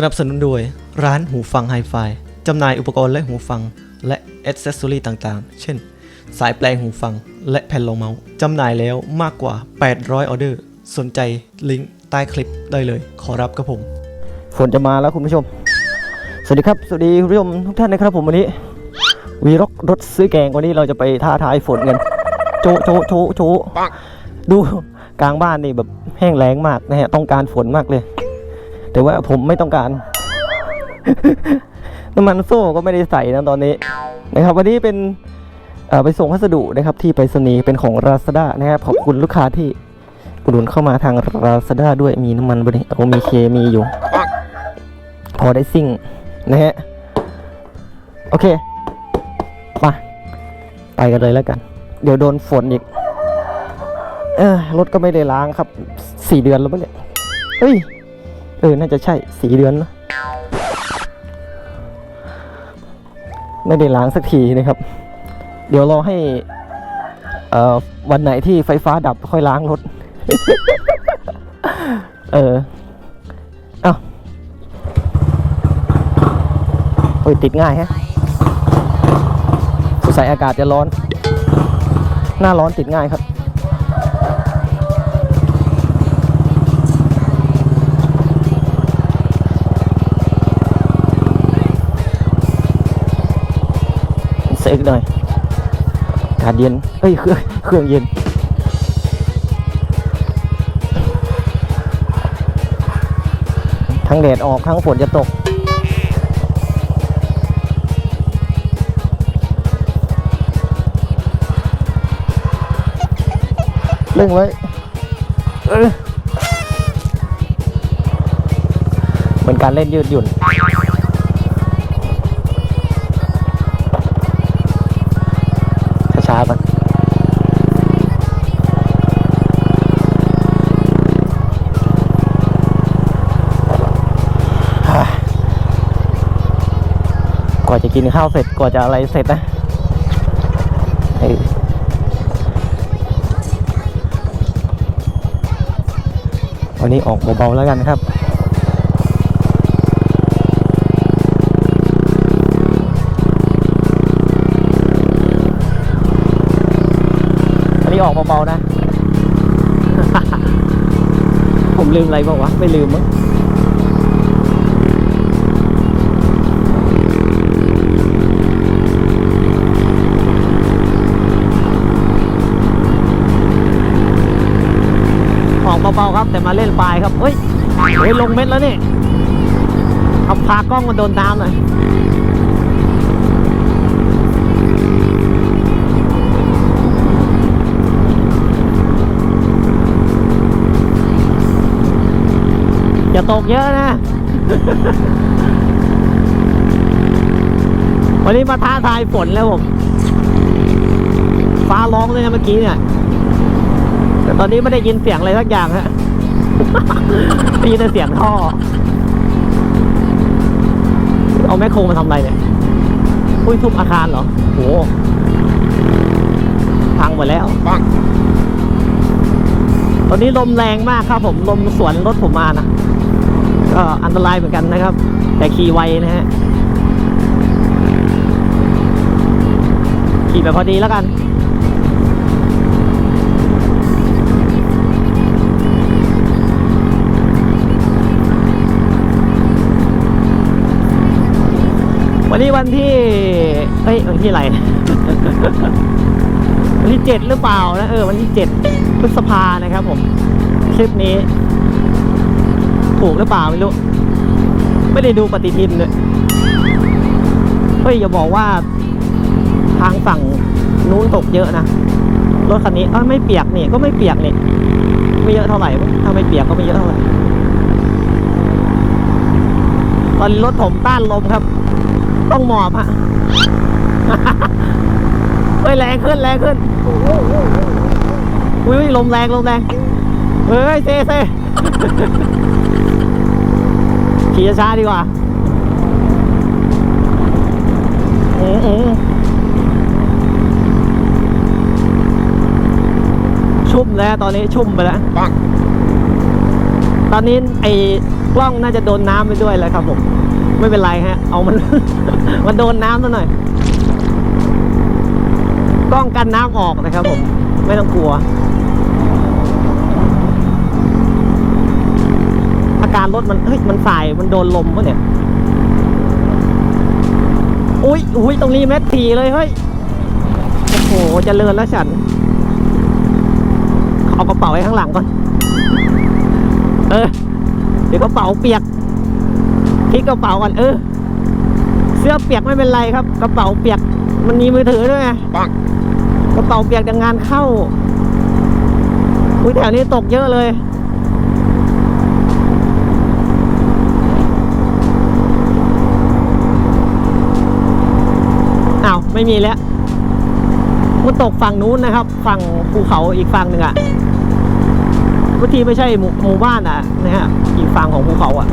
สนับสนุนโดยร้านหูฟังไฮไฟจำหน่ายอุปกรณ์และหูฟัง และอ c เซสซอรีต่างๆ เช่น สายแปลงหูฟังและแผ่นรองเมาส์จำหน่ายแล้วมากกว่า 800 ออเดอร์ สนใจลิงก์ใต้คลิปได้เลย ขอรับกับผม ฝนจะมาแล้วคุณผู้ชม สวัสดีครับ สวัสดีคุณผู้ชมทุกท่านนะครับผมวันนี้ วีร็อกรถซื้อแกงวันนี้เราจะไปท้าทายฝนกันโจะโจะโจะโจะดูกลางบ้านนี่แบบแห้งแล้งมากนะฮะต้องการฝนมากเลย แต่ว่าผมไม่ต้องการน้ำมันโซ่ก็ไม่ได้ใส่นะตอนนี้นะครับ วันนี้เป็นไปส่งพัสดุนะครับที่ไปรษณีย์เป็นของ Lazada นะครับขอบคุณลูกค้าที่อุดหนุนเข้ามาทาง Lazada ด้วยมีน้ำมันบริโอมีเคมีอยู่ พอได้ซิ่งนะฮะโอเคมาไปกันเลยแล้วกัน เดี๋ยวโดนฝนอีก เออรถก็ไม่ได้ล้างครับสี่เดือนแล้วเนี่ยเฮ้ย เออ น่าจะใช่สีเดือนนะไม่ได้ล้างสักทีนะครับ เดี๋ยวรอให้เอ่อวันไหนที่ไฟฟ้าดับค่อยล้างรถ เออเอ้าโอ้ยติดง่ายฮะสงสัยอากาศจะร้อน หน้าร้อนติดง่ายครับ หน่อยอากาศเย็น เอ้ยเครื่องเครื่องเย็น ทั้งแดดออกทั้งฝนจะตก เร่งไว้เออเหมือนการเล่นยืดหยุ่น ก่อนกว่าจะกินข้าวเสร็จกว่าจะอะไรเสร็จนะวันนี้ออกเบาๆแล้วกันครับ ออกเบาๆนะ ผมลืมอะไรบ้าวะ ไม่ลืมมั้งออกเบาๆครับ แต่มาเล่นปลายครับเฮ้ยเฮ้ย ลงเม็ดแล้วนี่เอาพากล้องมาโดนน้ำหน่อย อย่าตกเยอะนะ วันนี้มาท้าทายฝนแล้วผม ฟ้าร้องเลยนะเมื่อกี้เนี่ย แต่ตอนนี้ไม่ได้ยินเสียงอะไรสักอย่างฮะได้ยินแต่เสียงท่อ เอาแมคโครมาทำอะไรเนี่ยอุ้ยทุบอาคารเหรอโหพังหมดแล้วตอนนี้ลมแรงมากครับผม ลมสวนรถผมมานะ ก็อันตรายเหมือนกันนะครับ แต่ขี่ไวนะฮะขี่แบบพอดีแล้วกันวันนี้วันที่ เอ้ย วันที่อะไร วันที่เจ็ดหรือเปล่านะ เออ วันที่เจ็ดพฤษภานะครับผม คลิปนี้ ถูกหรือเปล่าไม่รู้ ไม่ได้ดูปฏิทินเลยเฮ้ยอย่าบอกว่า ทางฝั่งนู้นตกเยอะนะรถคันนี้เอ้ยไม่เปียกนี่ก็ไม่เปียกนี่ไม่เยอะเท่าไหร่ถ้าไม่เปียกก็ไม่เยอะเท่าไหร่ตอนรถผมต้านลมครับ ต้องหมอบฮะเฮ้ยแรงขึ้นแรงขึ้นอุ้ยลมแรงลมแรงเฮ้ยเซ่เซ่ ขี่ช้าๆดีกว่าเออเออชุ่มแล้วตอนนี้ชุ่มไปแล้วตอนนี้ไอ้กล้องน่าจะโดนน้ำไปด้วยแล้วครับผมไม่เป็นไรฮะ เอามัน มันโดนน้ำซะหน่อย กล้องกันน้ำออกนะครับผม ไม่ต้องกลัว รรถมันเฮ้ยมันสายมันโดนลมปะเนี่ยอุ้ยอุ้ยตรงนี้แมททีเลยเฮ้ยโอ้โหเจริญแล้วฉันเอากระเป๋าไว้ข้างหลังก่อนเออเดี๋ยวกระเป๋าเปียกทิ้งกระเป๋าก่อนเออ เสื้อเปียกไม่เป็นไรครับ กระเป๋าเปียกมันมีมือถือด้วยไงกระเป๋าเปียกจากงานเข้าอุ้ยแถวนี้ตกเยอะเลย ไม่มีแล้วมันตกฝั่งนู้นนะครับ ฝั่งภูเขาอีกฝั่งหนึ่งอะบางทีไม่ใช่หมู่หมู่บ้านอะนะฮะอีกฝั่งของภูเขาอะ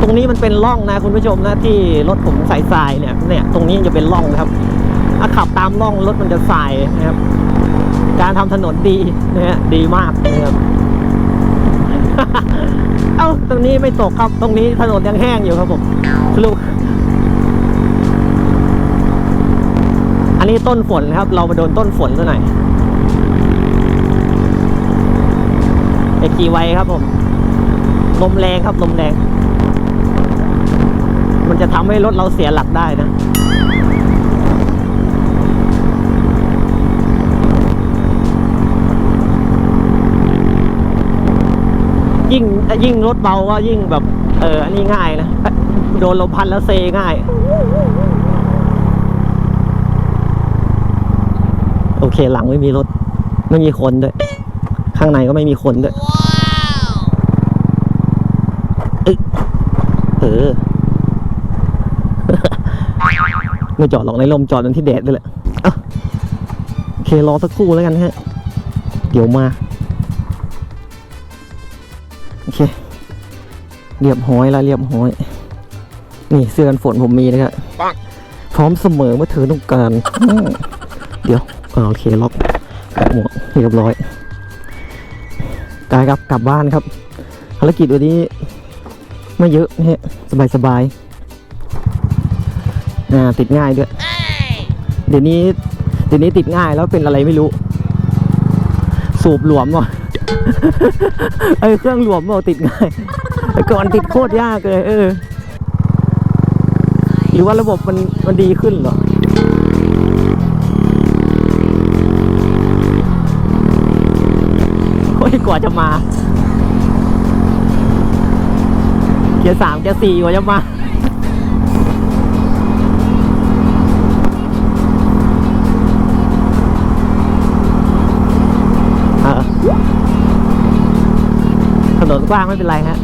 ตรงนี้มันเป็นร่องนะคุณผู้ชมนะที่รถผมใส่ทรายเนี่ยเนี่ยตรงนี้จะเป็นร่องนะครับถ้าขับตามร่องรถมันจะสายนะครับ การทำถนนดีนะฮะดีมากนะครับ เอ้าตรงนี้ไม่ตกครับตรงนี้ถนนยังแห้งอยู่ครับผมสรุปอันนี้ต้นฝนครับ เรามาโดนต้นฝนซะหน่อยเอกกีไว้ครับผมลมแรงครับลมแรง มันจะทำให้รถเราเสียหลักได้นะ ยิ่งยิ่งรถเบาก็ยิ่งแบบ เอออันนี้ง่ายนะ โดนลมพัดแล้วเซง่าย โอเคหลังไม่มีรถ ไม่มีคนด้วย ข้างในก็ไม่มีคนด้วยเอ้ยเออไม่จอดหรอกในลมจอดมันที่แดดด้วยแหละโอเครอสักครู่แล้วกันฮะ เดี๋ยวมา เรียบห้อยแล้วเรียบห้อย นี่เสื้อกันฝนผมมีนะครับพร้อมเสมอเมื่อเธอต้องการอืมเดี๋ยวอ่าโอเคล็อกหมวกเรียบร้อยกายครับกลับบ้านครับภารกิจวันนี้ไม่เยอะนะฮะสบายสบายๆอ่าติดง่ายด้วย เดี๋ยวนี้เดี๋ยวนี้ติดง่ายแล้วเป็นอะไรไม่รู้ สูบหลวมว่ะไอ้เครื่องหลวมเราติดง่ายแต่ ก่อนติดโคตรยากเลย เออ หรือว่าระบบมันมันดีขึ้นเหรอโอ้ยกว่าจะมา เกียร์สามเกียร์สี่กว่าจะมาถนนกว้างไม่เป็นไรฮะ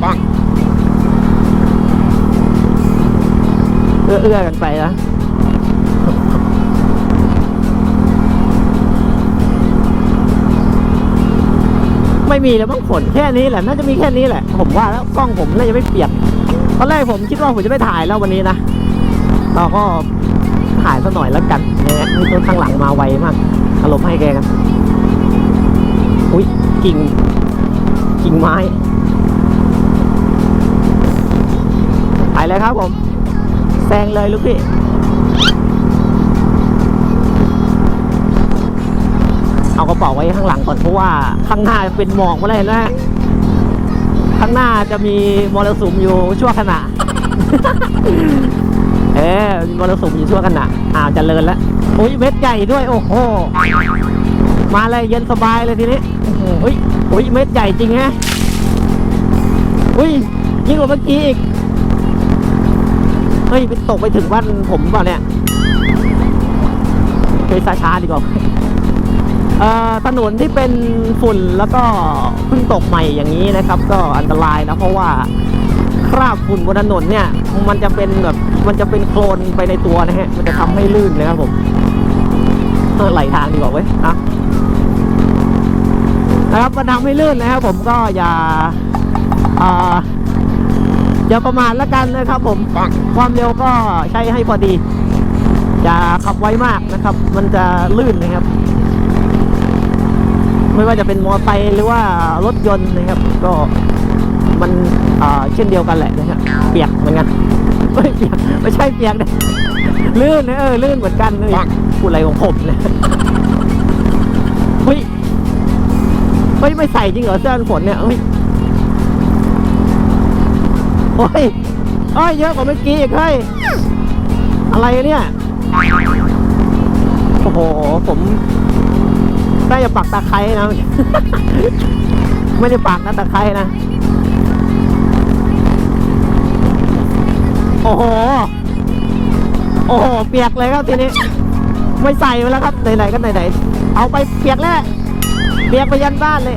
เอื้อเอื้อกันไปนะไม่มีแล้วบ้างฝนแค่นี้แหละน่าจะมีแค่นี้แหละ ผมว่าแล้วกล้องผมน่าจะไม่เปียกตอนแรกผมคิดว่าผมจะไม่ถ่ายแล้ววันนี้นะเราก็ถ่ายสักหน่อยแล้วกันนะฮะนี่ต้นข้างหลังมาไวมากอารมณ์ให้แกกันอุ้ยกิ่งกิ่งไม้ไปเลยครับผม แซงเลยลูกพี่เอากระเป๋าไว้ข้างหลังก่อนเพราะว่าข้างหน้าเป็นหมอกมาเลยนะข้างหน้าจะมีมรสุมอยู่ชั่วขณะ เออมรสุมอยู่ชั่วขณะอ้าวจเจริญแล้วโอ้ยเม็ดใหญ่ด้วยโอ้โหมาเลยเย็นสบายเลยทีนี้โอ้โหอุ้ยอุ้ยเม็ดใหญ่จริงฮะอุ้ยยิ่งกว่าเมื่อกี้อีก ฮ้ยไปตกไปถึงบ้านผมเปล่าเนี่ยไปช้าๆดีกว่าเอ่อถนนที่เป็นฝุ่นแล้วก็เพิ่งตกใหม่อย่างนี้นะครับ ก็อันตรายนะเพราะว่าคราบฝุ่นบนถนนเนี่ย มันจะเป็นแบบมันจะเป็นโคลนไปในตัวนะฮะ มันจะทำให้ลื่นนะครับผมเออไหลทางดีกว่าเว้ยอะนะครับมันทำให้ลื่นนะครับผมก็อย่าอ่า อย่าประมาทแล้วกันนะครับ ผมความเร็วก็ใช้ให้พอดี อย่าขับไวมากนะครับ มันจะลื่นนะครับ ไม่ว่าจะเป็นมอเตอร์ไซค์หรือว่ารถยนต์นะครับ ก็มันอ่าเช่นเดียวกันแหละนะครับเปียกเหมือนกันไม่เปียกไม่ใช่เปียกนะลื่นนะเออลื่นเหมือนกันเลยพูดอะไรของผมเลยเฮ้ยเฮ้ยไม่ใส่จริงเหรอเสื้อกันฝนเนี่ยเฮ้ย โอ้ยเอ้ยเยอะกว่าเมื่อกี้อีกเฮ้ยอะไรเนี่ย โอ้โห ผมน่าจะปักตะไคร้นะ ไม่ได้ปักนะตะไคร้นะ โอ้โห โอ้โห เปียกเลยครับทีนี้ ไม่ใส่ไปแล้วครับ ไหนๆก็ไหนๆ เอาไปเปียกแล้ว เปียกไปยันบ้านเลย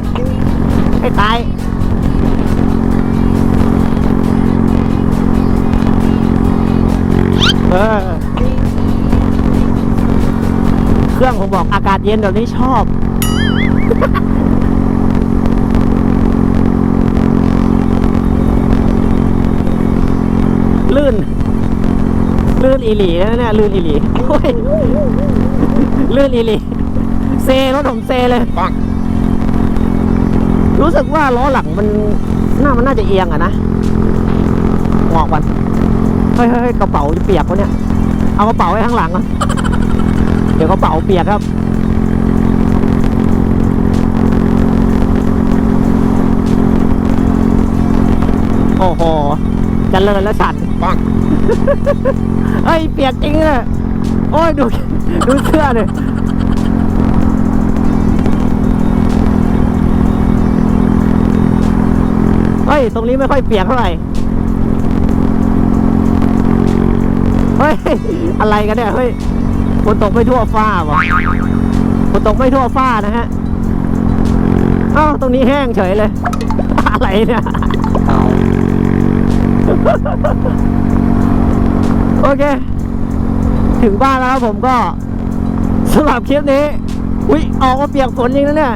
ให้ตาย เออ เครื่องผมบอกอากาศเย็นแบบนี้ชอบ ลื่น ลื่นอีหลีนะเนี่ยลื่นอีหลีโอ้ยลื่นอีหลี เซรถผมเซเลยรู้สึกว่าล้อหลังมันหน้ามันน่าจะเอียงอะนะงอกวันเฮ้ยเฮ้ยเฮ้ยกระเป๋าจะเปียกวะเนี่ย เอากระเป๋าไว้ข้างหลังอะเดี๋ยวกระเป๋าเปียกครับโอ้โหเจะเลินแล้วฉันปังเฮ้ย เปียกจริงเลยโอ้ย ดู ดูเสื้อเลยเฮ้ย ตรงนี้ไม่ค่อยเปียกเท่าไหร่ เฮ้ย อะไรกันเนี่ย เฮ้ยฝนตกไม่ทั่วฟ้าวะฝนตกไม่ทั่วฟ้านะฮะอ้าวตรงนี้แห้งเฉยเลย อะไรเนี่ย โอเค ถึงบ้านแล้วครับผมก็สำหรับคลิปนี้ อุ้ยออกมาเปียกฝนจริงนะเนี่ย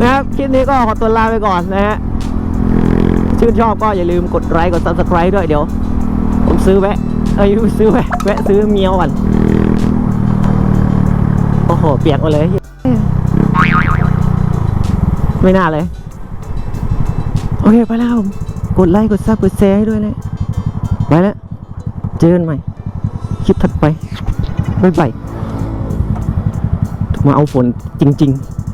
นะครับ คลิปนี้ก็ขอตัวลาไปก่อนนะฮะ ชื่นชอบก็อย่าลืมกดไลค์กด subscribe ด้วยเดี๋ยว ผมซื้อแวะ เอ้ยซื้อแวะแวะซื้อเมียวก่อนโอ้โห เปียกหมาเลย ไม่น่าเลย โอเค ไปแล้วผมกดไลค์กดซับกดแชร์ให้ด้วยนะไปแล้วเจอกันใหม่ คลิปถัดไป บ๊ายบายมาเอาฝนจริง ๆ